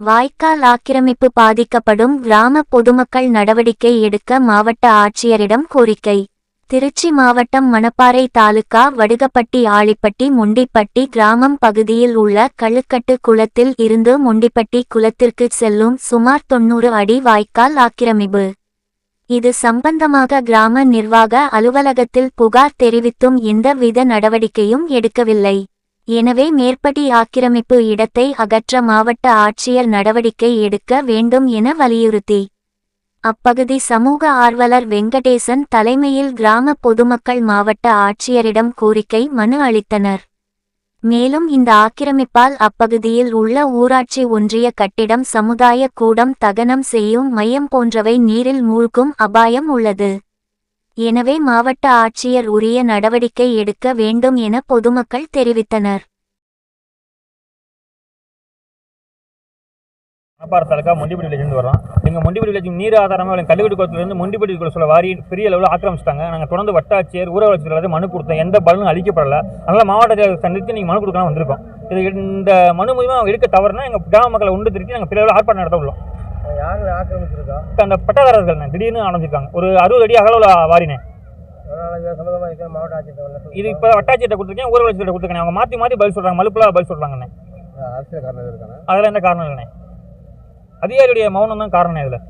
வாய்க்கால் ஆக்கிரமிப்பு பாதிக்கப்படும் கிராம பொதுமக்கள் நடவடிக்கை எடுக்க மாவட்ட ஆட்சியரிடம் கோரிக்கை. திருச்சி மாவட்டம் மணப்பாறை தாலுகா வடுகப்பட்டி ஆழிப்பட்டி முண்டிப்பட்டி கிராமம் பகுதியில் உள்ள கழுக்கட்டு குளத்தில் இருந்து முண்டிப்பட்டி குளத்திற்கு செல்லும் சுமார் தொன்னூறு அடி வாய்க்கால் ஆக்கிரமிப்பு. இது சம்பந்தமாக கிராம நிர்வாக அலுவலகத்தில் புகார் தெரிவித்தும் எந்தவித நடவடிக்கையும் எடுக்கவில்லை. எனவே மேற்படி ஆக்கிரமிப்பு இடத்தை அகற்ற மாவட்ட ஆட்சியர் நடவடிக்கை எடுக்க வேண்டும் என வலியுறுத்தி. அப்பகுதி சமூக ஆர்வலர் வெங்கடேசன் தலைமையில் கிராம பொதுமக்கள் மாவட்ட ஆட்சியரிடம் கோரிக்கை மனு அளித்தனர். மேலும் இந்த ஆக்கிரமிப்பால் அப்பகுதியில் உள்ள ஊராட்சி ஒன்றிய கட்டிடம் சமுதாய கூடம் தகனம் செய்யும் மையம் போன்றவை நீரில் மூழ்கும் அபாயம் உள்ளது. எனவே மாவட்ட ஆட்சியர் உரிய நடவடிக்கை எடுக்க வேண்டும் என பொதுமக்கள் தெரிவித்தனர். மணப்பாறை தாலுக்கா மொண்டிப்பட்டி வரோம் எங்கள் மொண்டிப்பட்டி வில்லேஜ் நீர் ஆதாரமாக அவங்க கல்லுக்கட்டு குளத்துலேருந்து மொண்டிப்பட்டி குளத்தில் சொல்ல வாரி பெரிய அளவில் ஆக்கிரமிச்சிட்டாங்க. நாங்கள் தொடர்ந்து வட்டாட்சியர் ஊரக வளர்ச்சி மனு கொடுத்தோம். எந்த பலனும் அளிக்கப்படலை. அதனால் மாவட்ட சந்தித்து நீங்கள் மனு கொடுக்கலாம் வந்திருக்கோம். இது இந்த மனு மூலியமாக அவங்க எடுக்க தவறுனா எங்கள் கிராம மக்களை உண்டு திருப்பி நாங்கள் பெரிய அளவில் ஆர்ப்பாட்டம் நடத்த உள்ளோம். யார் ஆக்கிரமிச்சிருக்கா? இப்ப அந்த பட்டாதாரர்கள் திடீர்னு அணைஞ்சிருக்காங்க. ஒரு அறுபது அடி அகல உள்ள வாரினே அதனால இது சம்மந்தமாக இருக்கிற மாவட்ட ஆட்சியர் இது இப்போ வட்டாட்சியர்கிட்ட கொடுத்துருக்கேன் ஊரக வளர்ச்சியிட்ட கொடுத்துருக்கேன். அவங்க மாற்றி மாற்றி பதில் சொல்கிறாங்க மலுப்புலாக பதில் சொல்கிறாங்கண்ணே அரசியல் காரணம் இருக்காங்க? அதெல்லாம் எந்த காரணம் இல்லைண்ணே. அதிகாரியுடைய மௌனம் தான் காரணம் இதில்.